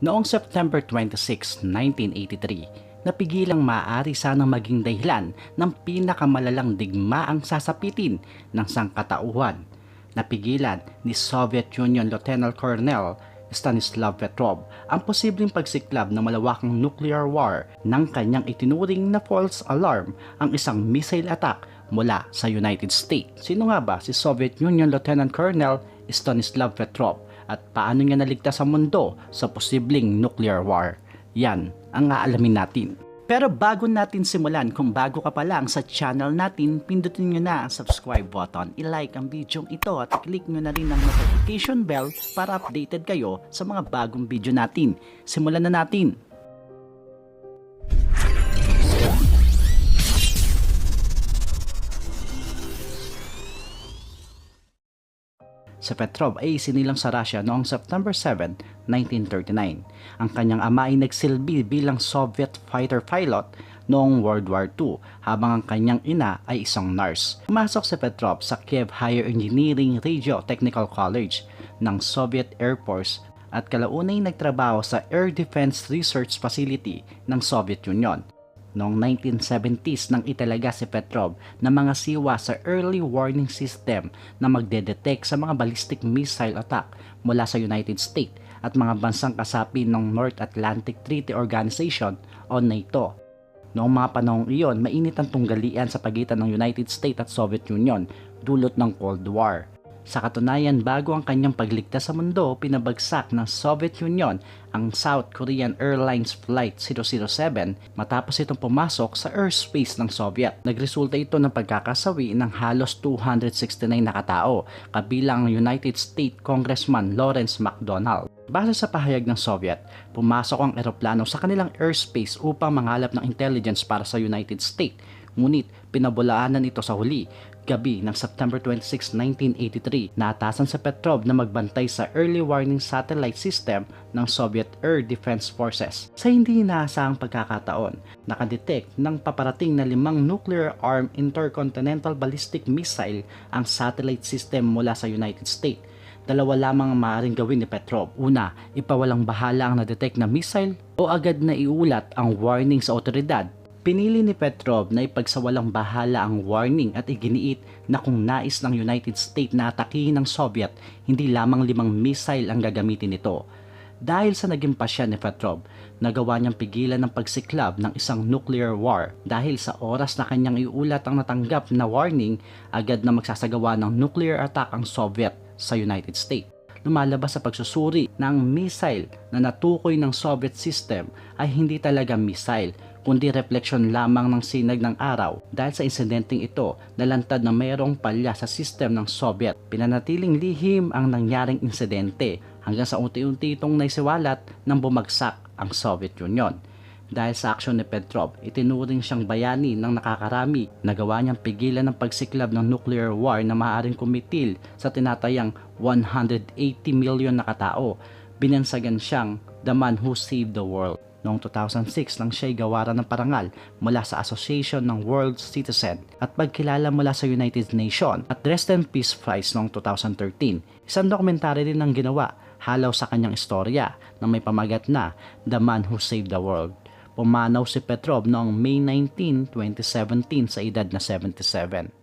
Noong September 26, 1983, napigilang maaari sanang maging dahilan ng pinakamalalang digmaang sasapitin ng sangkatauhan. Napigilan ni Soviet Union Lieutenant Colonel Stanislav Petrov ang posibleng pagsiklab ng malawakang nuclear war ng kanyang itinuring na false alarm ang isang missile attack mula sa United States. Sino nga ba si Soviet Union Lieutenant Colonel Stanislav Petrov at paano niya naligtas ang mundo sa posibleng nuclear war? Yan ang aalamin natin. Pero bago natin simulan, kung bago ka pa lang sa channel natin, pindutin nyo na ang subscribe button, i-like ang video ito at click nyo na rin ang notification bell para updated kayo sa mga bagong video natin. Simulan na natin! Si Petrov ay sinilang sa Russia noong September 7, 1939. Ang kanyang ama ay nagsilbi bilang Soviet fighter pilot noong World War II habang ang kanyang ina ay isang nurse. Pumasok si Petrov sa Kiev Higher Engineering Radio Technical College ng Soviet Air Force at kalaunay nagtrabaho sa Air Defense Research Facility ng Soviet Union. Noong 1970s nang italaga si Petrov na mga siwa sa early warning system na magdedetect sa mga ballistic missile attack mula sa United States at mga bansang kasapi ng North Atlantic Treaty Organization o NATO. Noong mga panahong iyon, mainit ang tunggalian sa pagitan ng United States at Soviet Union dulot ng Cold War. Sa katunayan, bago ang kanyang pagligtas sa mundo, pinabagsak ng Soviet Union ang South Korean Airlines Flight 007 matapos itong pumasok sa airspace ng Soviet. Nagresulta ito ng pagkakasawi ng halos 269 na katao, kabilang ang United States Congressman Lawrence McDonald. Base sa pahayag ng Soviet, pumasok ang eroplano sa kanilang airspace upang mangalap ng intelligence para sa United States. Ngunit pinabulaanan ito sa huli gabi ng September 26, 1983, naatasan sa Petrov na magbantay sa early warning satellite system ng Soviet Air Defense Forces. Sa hindi inaasahang pagkakataon, nakadetect ng paparating na limang nuclear-armed intercontinental ballistic missile ang satellite system mula sa United States dalawa lamang ang maaaring gawin ni Petrov. Una, ipawalang bahala ang na-detect na missile o agad na iulat ang warning sa otoridad Pinili ni Petrov na ipagsawalang bahala ang warning at iginiit na kung nais ng United States na atakihin ng Soviet, hindi lamang limang missile ang gagamitin nito. Dahil sa naging pasya ni Petrov, nagawa niyang pigilan ng pagsiklab ng isang nuclear war dahil sa oras na kanyang iulat ang natanggap na warning, agad na magsasagawa ng nuclear attack ang Soviet sa United States lumalabas sa pagsusuri ng missile na natukoy ng Soviet system ay hindi talaga missile kundi refleksyon lamang ng sinag ng araw dahil sa insidenteng ito nalantad na mayroong palya sa system ng Soviet. Pinanatiling lihim ang nangyaring insidente hanggang sa unti-unti itong naisiwalat nang bumagsak ang Soviet Union. Dahil sa aksyon ni Petrov, itinuring siyang bayani ng nakakarami. Nagawa niyang pigilan ng pagsiklab ng nuclear war na maaaring kumitil sa tinatayang 180 million na katao. Binansagan siyang the man who saved the world. Noong 2006 lang siya'y gawaran ng parangal mula sa Association ng World Citizen at pagkilala mula sa United Nations at Dresden Peace Prize noong 2013. Isang dokumentary din ang ginawa halaw sa kanyang istorya na may pamagat na The Man Who Saved the World. Pumanaw si Petrov noong May 19, 2017 sa edad na 77.